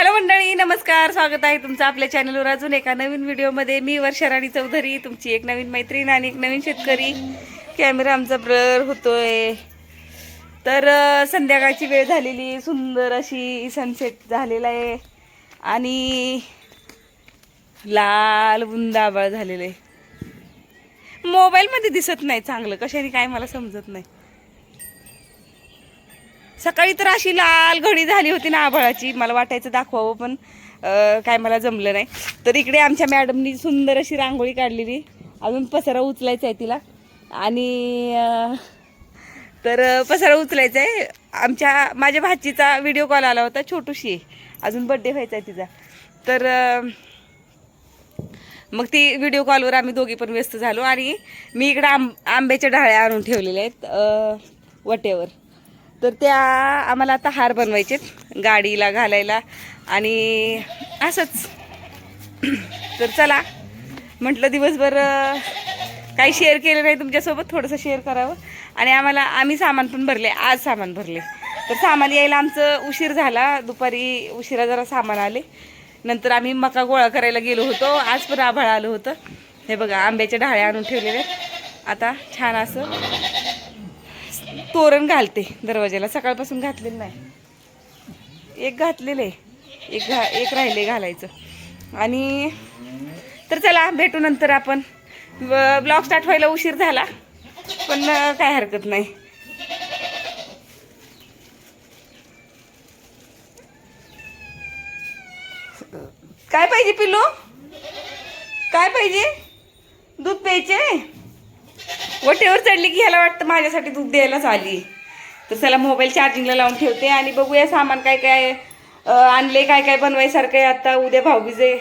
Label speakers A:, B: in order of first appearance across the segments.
A: Hello मंडळी नमस्कार. स्वागत आहे तुमचं आपल्या चॅनलवर अजून एका नवीन व्हिडिओमध्ये मी वर्षा राणी चौधरी तुमची एक नवीन मैत्रीण आणि एक नवीन शेतकरी. कॅमेरा आमचा ब्लर होतोय. तर संध्याकाळची वेळ झालेली. सुंदर अशी सनसेट झालेला आहे. आणि लाल बुंदाबाळ झालेलं आहे. मोबाईलमध्ये दिसत नाही चांगलं. कशाने काय मला समजत नाही. सकाळी तर अशी लाल घडी झाली होती ना आभाळाची. मला वाटायचं दाखवावं पण काय मला जमलं नाही. तर इकडे आमच्या मॅडमनी सुंदर अशी रांगोळी काढलेली. अजून पसारा उचलायचा आहे तिला. आणि तर पसारा उचलायचा आहे आमच्या माझ्या भाचीचा व्हिडिओ कॉल आला होता. छोटूशी. आहे अजून बड्डे व्हायचा आहे तिचा. तर मग ती व्हिडिओ कॉलवर आम्ही दोघी पण व्यस्त झालो. आणि मी इकडं आंब आंब्याच्या डाळ्या आणून ठेवलेल्या आहेत वटेवर वट्यावर. तर त्या आम्हाला आता हार बनवायचे गाडीला घालायला. आणि असंच. तर चला म्हटलं दिवसभर काही शेअर केलं नाही तुमच्यासोबत थोडंसं शेअर करावं. आणि आम्हाला आम्ही सामान पण भरले आज सामान भरले. तर सामान यायला आमचं उशीर झाला दुपारी उशिरा जरा सामान आले. नंतर आम्ही मका गोळा करायला गेलो होतो आज पण आभाळ आलं होतं. हे बघा आंब्याच्या ढाळ्या आणून ठेवलेले आता छान असं तोरण घालते दरवाजाला. सकाळपासून घातलेलं नाही. एक घातलेलं आहे. एक घा एक राहिले घालायचं. आणि तर चला भेटू नंतर आपण. ब्लॉग स्टार्ट व्हायला उशीर झाला पण काय हरकत नाही. काय पाहिजे पिल्लू? काय पाहिजे? दूध प्यायचे वटेवर चढली की ह्याला वाटतं माझ्यासाठी दूध द्यायलाच आली. तर चला मोबाईल चार्जिंगला लावून ठेवते आणि बघूया सामान काय काय आणले काय काय बनवायसारखं आहे आता उद्या भाऊबीजे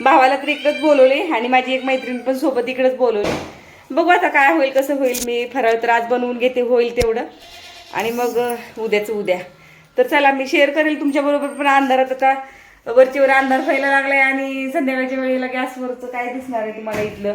A: भावाला तर इकडंच बोलवले आणि माझी एक मैत्रीण पण सोबत इकडंच बोलवली बघू आता काय होईल कसं होईल मी फराळ तर आज बनवून घेते होईल तेवढं. आणि मग उद्याचं उद्या. तर चला मी शेअर करेल तुमच्याबरोबर पण अंधारात आता. वरचीवर अंधार व्हायला लागलाय आणि संध्याकाळच्या वेळेला गॅसवरचं काय दिसणार आहे तुम्हाला इथलं?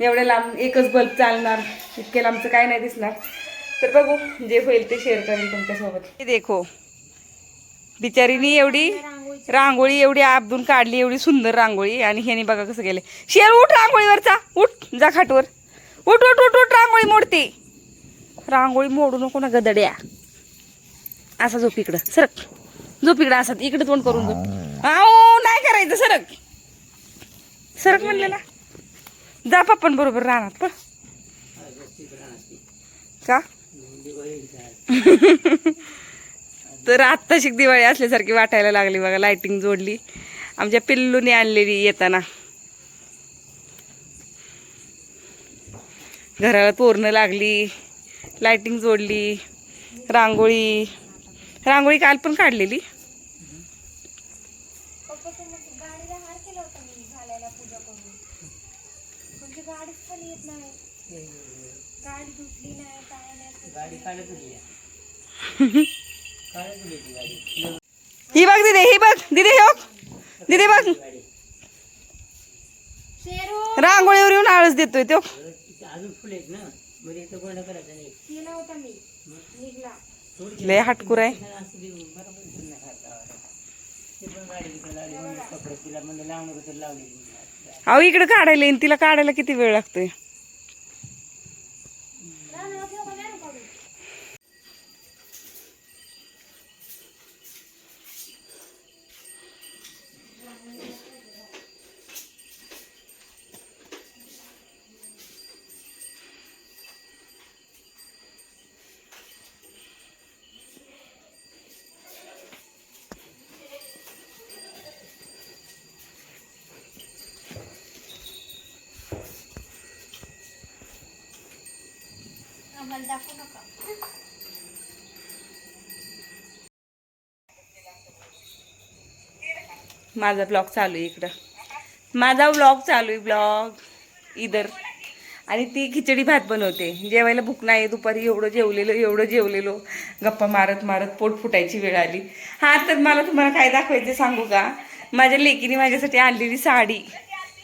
A: एवढ्या लांब एकच बल्ब चालणार इतक्या लांबचं काय नाही दिसणार. तर बघू जे होईल ते शेअर करेल तुमच्यासोबत. हे देखो बिचारीनी एवढी रांगोळी एवढी आबदून काढली एवढी सुंदर रांगोळी. आणि ह्यानी बघा कसं गेले शेर उठ रांगोळीवरचा. उठ जा खाटवर. उठ उठ उठ उठ रांगोळी मोडते. रांगोळी मोडू नको ना गदड्या असा झोप इकडं. सरक. झोप इकडं असा. इकडे तोंड करून झोप नाही करायचं सरक. सरक म्हणले ना जा पण बरोबर राहणार पण का? तर आत्ताशी दिवाळी असल्यासारखी वाटायला लागली बघा लाइटिंग जोडली. आमच्या पिल्लूने आणलेली येताना. घराला तोरणं लागली लाइटिंग जोडली रांगोळी. रांगोळी काल पण काढलेली
B: गाडीला हार केला होता मी घालायला पूजा करून म्हणजे गाडीच खाली येत नाही गाडी धुतली नाही
A: ही बघ दिदे ही बघ. दिदे हे बघ. दिदे बघ.
B: शेरू.
A: रांगोळीवर येऊन आळस देतोय तो.
B: केला होता मी. निघला.
A: लय हटकूर आहे. अहो इकडे काढायला येईन तिला काढायला किती वेळ लागतोय?
B: मला दाखवू नका.
A: माझा ब्लॉग चालू आहे इकडं. माझा ब्लॉग चालू आहे ब्लॉग. इधर. आणि ती खिचडी भात बनवते. जेवायला भूक नाही दुपारी एवढं जेवलेलो एवढं जेवलेलो. गप्पा मारत मारत पोट फुटायची वेळ आली. हा तर मला तुम्हाला काय दाखवायचं सांगू का? माझ्या लेकीने माझ्यासाठी आणलेली साडी.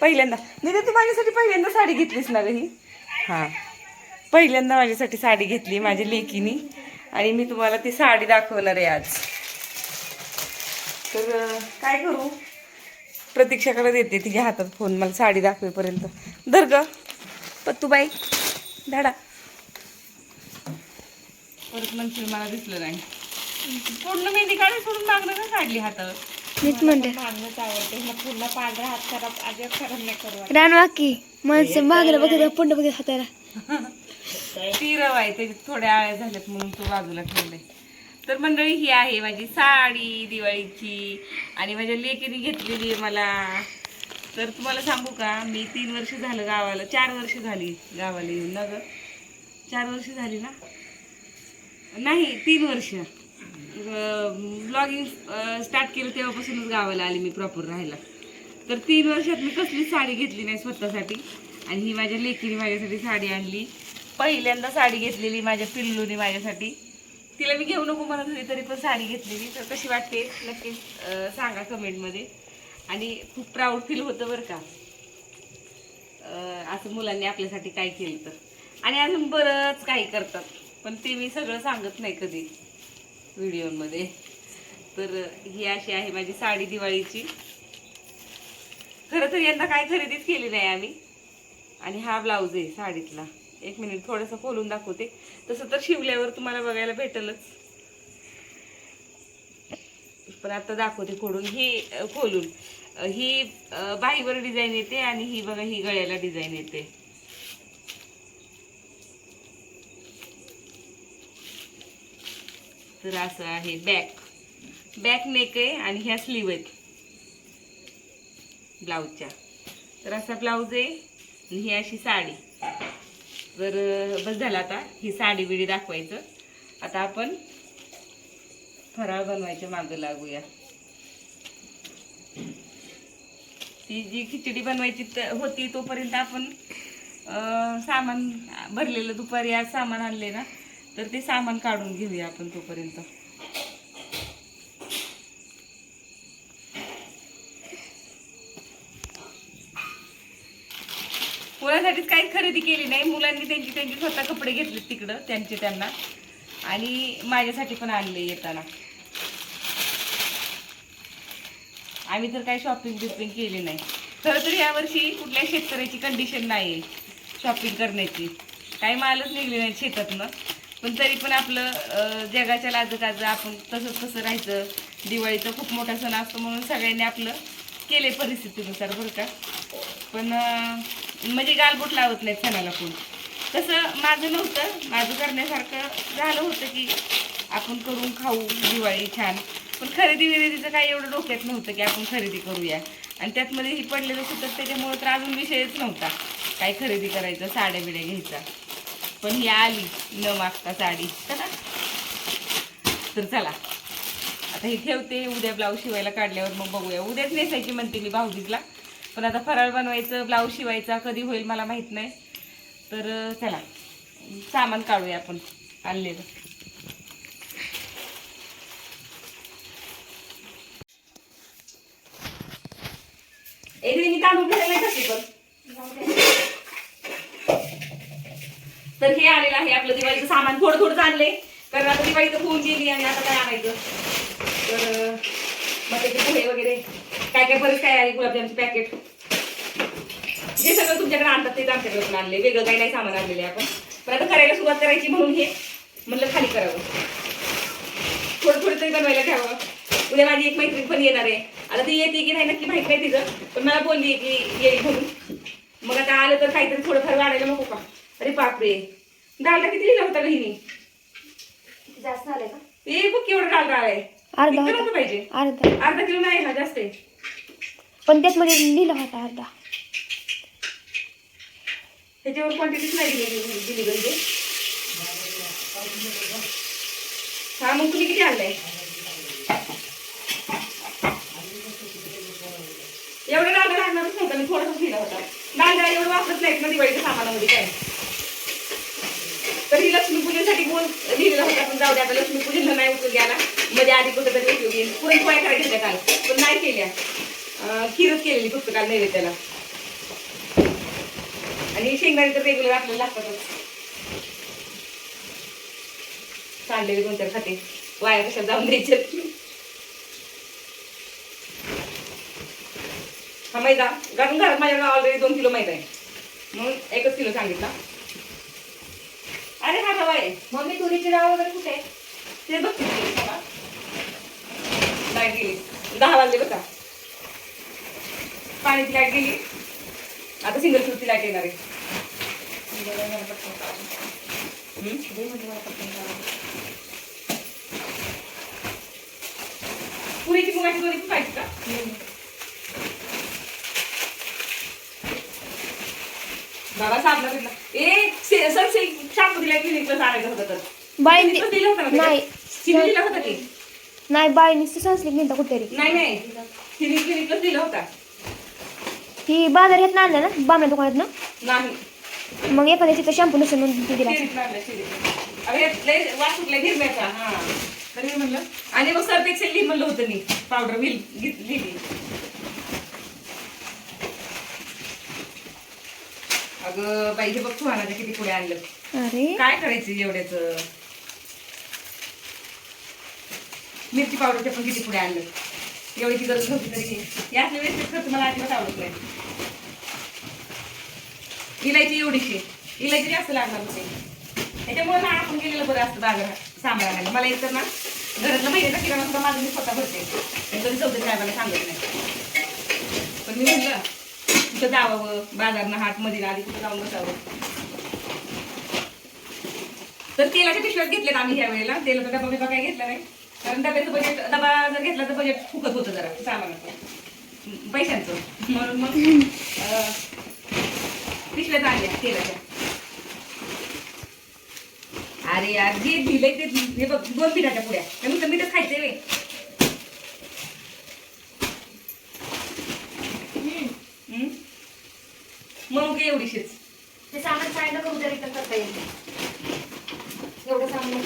A: पहिल्यांदा. दिदी तू माझ्यासाठी पहिल्यांदा साडी घेतलीस ना रे ही? हां. पहिल्यांदा माझ्यासाठी साडी घेतली माझ्या लेकीनी. आणि मी तुम्हाला ती साडी दाखवणार आहे आज. तर काय करू? प्रतीक्षाकडे देते तिच्या हातात फोन. मला साडी दाखवेपर्यंत. धर ग. पत्तूबाई धाडा. परत म्हणशील मला दिसलं नाही. पूर्ण मेहंदी काढून सोडून मागणं काढली हातावर
C: मीच म्हणते.
B: मागणंच आवडते. मग पूर्ण पांढरा हात खराब अजिबात खराब नाही करू वाटत.
C: रानवा की माणसं मागलं बघत पुंड बघत हाताला.
A: ती रव आहे त्याच्यात थोड्या आळ्या झाल्यात म्हणून तो बाजूला ठेवलाय. तर मंडळी ही आहे माझी साडी दिवाळीची आणि माझ्या लेकीने घेतलेली आहे मला. तर तुम्हाला सांगू का मी तीन वर्ष झालं गावाला चार वर्ष झाली गावाला येऊन. ना ग चार वर्ष झाली ना? नाही तीन वर्ष. ब्लॉगिंग स्टार्ट केलं तेव्हापासूनच गावाला आली मी प्रॉपर राहायला. तर तीन वर्षात मी कसलीच साडी घेतली नाही स्वतःसाठी. आणि ही माझ्या लेकीने माझ्यासाठी साडी आणली. पहिल्यांदा साडी घेतलेली माझ्या पिल्लूने माझ्यासाठी. तिला मी घेऊ नको म्हणत होती तरी पण साडी घेतलेली. तर कशी वाटते? नक्कीच सांगा कमेंटमध्ये. आणि खूप प्राऊड फील होतं बरं का. असं मुलांनी आपल्यासाठी काय केलं तर. आणि अजून बरंच काही करतात. पण ते मी सगळं सांगत नाही कधी व्हिडिओमध्ये. तर ही अशी आहे माझी साडी दिवाळीची. खरं तर यांना काय खरेदीच केली नाही आम्ही. आणि हा ब्लाऊज आहे साडीतला. एक मिनिट थोडंसं खोलून दाखवते. तसं तर शिवल्यावर तुम्हाला बघायला भेटलच. पण आता दाखवते खोडून. ही खोलून. ही बाहीवर डिझाईन येते आणि ही बघा ही गळ्याला डिझाईन येते. तर असं आहे बॅक. बॅक नेक आहे आणि ह्या स्लीव आहेत. ब्लाऊजच्या. तर असा ब्लाऊज आहे आणि ही अशी साडी. तर बस झालं आता. ही साडी बिडी दाखवायचं. आता आपण फराळ बनवायच्या मागं लागूया. ती जी खिचडी बनवायची होती तोपर्यंत आपण सामान भरलेलं दुपारी आज सामान आणले ना तर ते सामान काढून घेऊया आपण तोपर्यंत. मुलांसाठीच काही खरेदी केली नाही. मुलांनी त्यांची त्यांची स्वतः कपडे घेतले तिकडं त्यांचे त्यांना. आणि माझ्यासाठी पण आणले येताना. आम्ही तर काही शॉपिंग बिपिंग केली नाही. खरं तर यावर्षी कुठल्या शेतकऱ्याची कंडिशन नाही आहे शॉपिंग करण्याची. काही मालच निघले नाही शेतातनं. पण तरी पण आपलं जगाच्या लाजकाज आपण तसंच कसं राहायचं? दिवाळीचा खूप मोठा सण असतो म्हणून सगळ्यांनी आपलं केले परिस्थितीनुसार बरं का. पण म्हणजे गालबोट लावत नाहीत सणाला कोण. तसं माझं नव्हतं. माझं करण्यासारखं झालं होतं की आपण करून खाऊ दिवाळी छान. पण खरेदी विरेदीचं काही एवढं डोक्यात नव्हतं की आपण खरेदी करूया. आणि त्यातमध्ये ही पडलेलं सुद्धा त्याच्यामुळं तर अजून विषयच नव्हता. काय खरेदी करायचं साड्या बिड्या घ्यायचा. पण ही आली न मागता साडी. तर चला. आता ही ठेवते. उद्या ब्लाऊज शिवायला काढल्यावर मग बघूया. उद्याच नेसायची म्हणते मी भाऊजीला पण आता फराळ बनवायचं ब्लाऊज शिवायचा कधी होईल मला माहीत नाही. तर चला. सामान काढूया आपण आणलेलं. तांदूळ पण. तर हे आलेलं आहे आपलं दिवाळीचं सामान. थोडं थोडं आणले कारण आता दिवाळीचं होऊन गेली आणि आता काय आणायचं? तर मग त्याचे पोहे वगैरे. काय काय बरेच काय आहे? गुलाबजामचे पॅकेट जे सगळं तुमच्याकडे आणतात तेच आमच्याकडे पण आणले. वेगळं काही नाही सामान आणलेले आपण. पण आता करायला सुरुवात करायची म्हणून हे म्हणलं खाली करावं. थोडं थोडं तरी बनवायला ठेवावं. उद्या माझी एक मैत्रीण पण येणार आहे. आता ती येते की नाही नक्की माहीत नाही तिचं. पण मला बोलली की येईल म्हणून. मग आता आलं तर काहीतरी थोडंफार वाढायला नको का? अरे बापरे. डालडा किती लिहिला होता बहिणी?
B: जास्त झालंय का?
A: ए बघ केवढं डालडा आहे.
C: अर्धा
A: पाहिजे?
C: अर्धा.
A: अर्धा किलो नाही हा जास्त आहे.
C: पण त्यात मध्ये लिहिला होता अर्धा.
A: त्याच्यावर क्वांटिटीच नाही दिली दिली म्हणजे हा मग तुम्ही किती आणलाय? एवढं डालडा राहणारच नव्हता मी थोडासा दिला होता. डालडा एवढं वापरत नाहीत ना दिवाळीच्या सामानामध्ये काय? तर ही लक्ष्मीपूजनसाठी बोल लिहिलेला होता पण जाऊ द्या आता लक्ष्मीपूजनला नाही उपयोग घ्यायला. मध्ये आधी कुठं तरी उपयोग येईल. पुरणपोळ्या करायच्या घेतल्या काल पण नाही केल्या. खीरच केलेली फक्त काल नैवेद्याला आणि शेंगदाणे तर रेग्युलर आपल्याला लागतातच. सांडलेले दोन चार खाते. वाया कशाला जाऊन द्यायचे हा मैदा. कारण घरात माझ्याकडे ऑलरेडी दोन किलो मैदा आहे. म्हणून एकच किलो सांगितला. अरे हा रवा आहे.
B: मम्मी तुरीची डाळ वगैरे कुठे आहे?
A: ते बघ. नाही गेली दहा वाजले बघा. पाण्याची लाइट गेली. आता सिंगल फ्रूटची लाइट येणार आहे. पुरीची मुगाची पण पाहिजे का बाबा भेटला ए सनसिल्क शॅम्पू दिला क्लिनिकला आणायचं होतं तर? दिलं होतं
C: नाही.
A: चिनी दिला होता की?
C: नाही कुठेतरी.
A: नाही नाही. दिला होता.
C: ही बाजार येत ना आणलं ना बामण्या दुकानात ना
A: नाही.
C: मग एखाद्या तिथं शॅम्पू नसेल म्हणून ती दिला
A: शिरीत लागला, शिरीत. अरे, लय वास सुटला हिरव्याचा, हा. तर मी म्हणलं आणि मग सर्फ एक्सेल लिह म्हणलं होतं मी. पावडर लिहिली. अगं बाई हे बघ तू आणायचं किती पुढे आणलं
C: अरे.
A: काय करायचं एवढ्याच? मिरची पावडरच्या पण किती पुढे आणलं एवढीची गरज नव्हती तरी यातले वेळेस खर्च मला अजिबात आवडत नाही. इलायची एवढीशी इलायची जास्त लागणार होते. त्याच्यामुळे ना आपण गेलेलं बरं असतं बाजारात सामान आणायला मला येतं ना घरातलं महिन्याचा किराणा सुद्धा माझं मी स्वतः भरते. कधी चौधरी साहेबांना सांगत नाही. पण मी म्हटलं कुठं जावावं बाजारनं हात मध्ये आधी कुठं जाऊन बसावं. तर तेलाच्या पिशव्यात घेतले आम्ही ह्या वेळेला. तेलाचा डबा बिबा काय घेतला नाही. कारण डब्याचं बजेट डबा जर घेतला तर बजेट फुकत होतं जरा सामानाचं. पैशांचं. म्हणून मग अं, पिशव्यात आणल्या तेलाच्या. अरे यार जे दिले ते हे बघ दोन पिठाच्या पुड्या. त्या कमी मीठच खायचंय वे. मग काय एवढीशीच
B: ते सामान सांगितलं का तरी करता येईल. एवढं सामान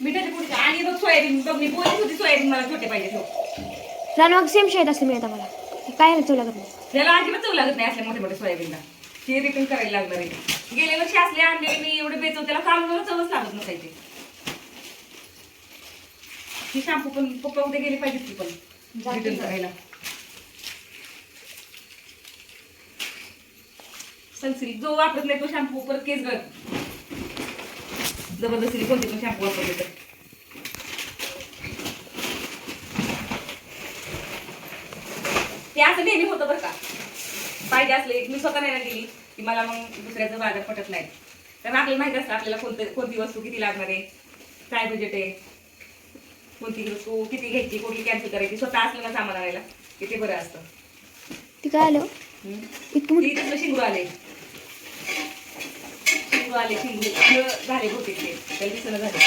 A: मिठाच्या पुढच्या आणि बघ सोयाबीन बघ मी बोलत होती सोयाबीन मला छोटे पाहिजे हो.
C: मग सेम शाळेत असले मिळतं मला. काय चव लागत नाही?
A: त्याला अजिबात चव लागत नाही असल्या मोठे मोठे सोयाबीनला. ते रिटर्न करायला लागणार आहे गेल्या वर्षी असले आणले मी एवढे बेचव त्याला कामाला चवच लागत नसायचे. ही शॅम्पू पण पप्पा उद्या गेले पाहिजेत ती पण. रिटर्न. करायला. सनसिल्क जो वापरत नाही तो शॅम्पू परत केस गळ जबरदस्ती कोणते पण शॅम्पू वापरले तर ते असं नेहमी होतं बरं का. पाहिजे असले मी स्वतः नाही ना गेली की मला मग दुसऱ्याचं बाजार पटत नाही. कारण आपल्याला माहिती असतं आपल्याला कोणतं कोणती वस्तू किती लागणार आहे काय बजेट आहे. कोणती वस्तू किती घ्यायची कुठली कॅन्सल करायची स्वतः असलं ना सामान आणायला की ते बरं असतं.
C: ती काय आलं. इतकी
A: शिंगू आले शिंगू आले शिंगू झाले होते ते. त्याला दिसणं झाले.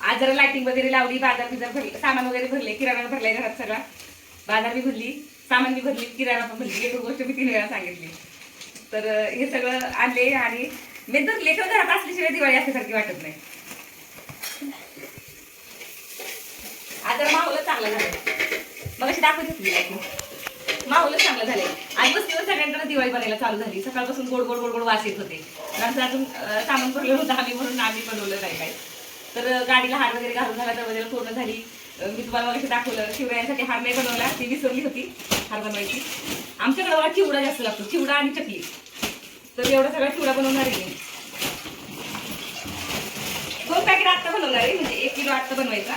A: आज जरा लाइटिंग वगैरे लावली बाजार बिजार भरले सामान वगैरे भरले किराणा भरलाय घरात सगळा. बाजार बी भरली सामान बी भरली किराणा पण भरली. एक गोष्ट मी तीन वेळा सांगितली. तर हे सगळं आणले आणि मी तर घरात असल्याशिवाय दिवाळी असल्यासारखी वाटत नाही. आज जरा माहोलच चांगला झालं. मग अशी दाखवत होती माहोलच चांगलं झालंय. आज बसल्यावर सगळ्यांकडे दिवाळी बनायला चालू झाली. सकाळपासून गोड गोड गोड गोड वास येत होते. नंतर अजून सामान भरलं होतं आम्ही म्हणून आम्ही बनवलं नाही काय तर गाडीला हार वगैरे घालून झाला दरवाजाला पूर्ण झाली. मी तुम्हाला मग दाखवलं शिवरायांसाठी हार नाही बनवला ती विसरली होती हार बनवायची. आमच्याकडे मला चिवडा जास्त लागतो चिवडा आणि चकली. तर एवढा सगळा चिवडा बनवणार आहे मी. दोन पॅकेट आत्ता बनवणार आहे म्हणजे एक किलो आत्ता बनवायचा.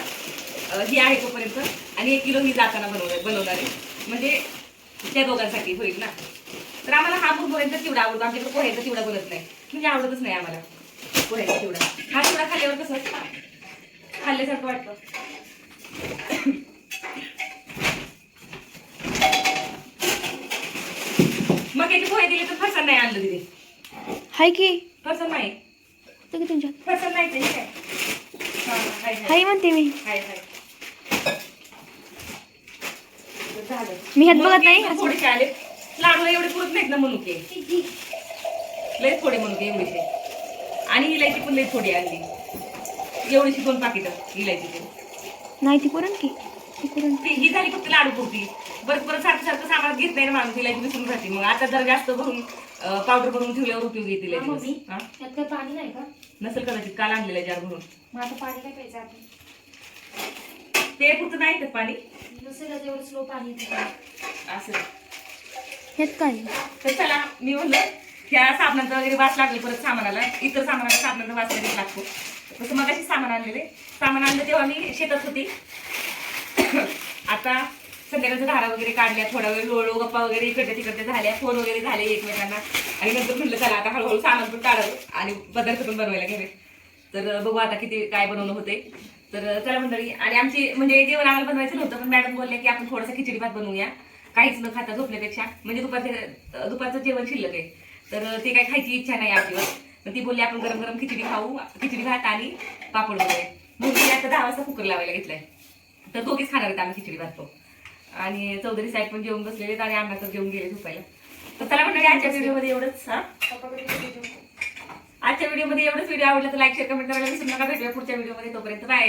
A: ही आहे तोपर्यंत. आणि एक किलो ही जाताना बनवणार बनवणार आहे. म्हणजे त्या दोघांसाठी होईल ना. तर आम्हाला हा मुरमुऱ्यांचा चिवडा आवडतो. आमच्याकडे पोह्याचा चिवडा बनत नाही. म्हणजे आवडतच नाही आम्हाला पोह्याचा चिवडा. हा चिवडा खाल्ल्यावर कसं? खाल्ल्यासारखं वाटतं. मग याचे पोहे दिले तर फरसाण नाही आणलं तिथे.
C: हाय की.
A: फरसाण नाही.
C: तुमच्या?
A: फरसाण नाही. हाय
C: म्हणते मी.
A: हाय, हाय. झालं.
C: मी ह्यात बघत नाही.
A: थोडेसे आले? लाडू एवढे पुरत नाहीत ना मनुके. लय थोडे मनुके एवढेसे आणि इलायची पण लय थोडी आणली. एवढीशी दोन पाकिट इलायची
C: नाही ती पुरण की. ती पुरण
A: ती ही झाली फक्त लाडू पुरती. परत परत सारखं सारखं सामान घेत नाही ना माणूस तिला की विसरून राहते मग आता जर जास्त भरून पावडर भरून ठेवल्यावर उपयोगी येतील
B: पाणी नाही का?
A: नसेल कदाचित काल आणलेलं जार भरून.
B: मग आता पाणी काय प्यायचं आपण.
A: ते पुरतं नाही येत पाणी.
B: नसेल तर एवढं स्लो पाणी येतं.
A: असं.
C: ह्यात काय?
A: तर चला मी म्हणलं ह्या साबणाचा वगैरे वास लागले परत सामानाला इतर सामानाला साबणाचा वास वगैरे लागतो. तसं मग सामान आणलेले. सामान आणलं तेव्हा मी शेतात होती. आता संध्याकाळचं धारा वगैरे काढल्या थोडा वेळ लोळो गप्पा वगैरे इकडच्या तिकडच्या झाल्या फोन वगैरे झाले एकमेकांना. आणि नंतर म्हटलं चला आता हळूहळू सामान पण काढावं आणि पदार्थ पण बनवायला घ्यावे तर बघू आता किती काय बनवणं होते तर चला मंडळी आणि आमची म्हणजे जेवण आम्हाला बनवायचं नव्हतं पण मॅडम बोलले की आपण थोडंसं खिचडी भात बनवूया. काहीच न खाता झोपण्यापेक्षा म्हणजे दुपारचे दुपारचं जेवण शिल्लक आहे. तर ते काय खायची इच्छा नाही आपल्यावर. तर ती बोलली आपण गरम गरम खिचडी खाऊ खिचडी भात आणि पापड वगैरे. म्हणून मी आता दहा वाजता कुकर लावायला घेतलाय. तर दोघीच खाणार आहेत आम्ही खिचडी भात तो आणि चौधरी साहेब पण जेवून बसलेले आणि अण्णा तर जेवून गेले झोपायला. तर चला मंडळी आजच्या व्हिडिओमध्ये एवढंच हा. आजच्या व्हिडिओमध्ये एवढंच. व्हिडिओ आवडला तर लाईक शेअर कमेंट करायला विसरू नका. भेटूया पुढच्या व्हिडिओमध्ये. तोपर्यंत बाय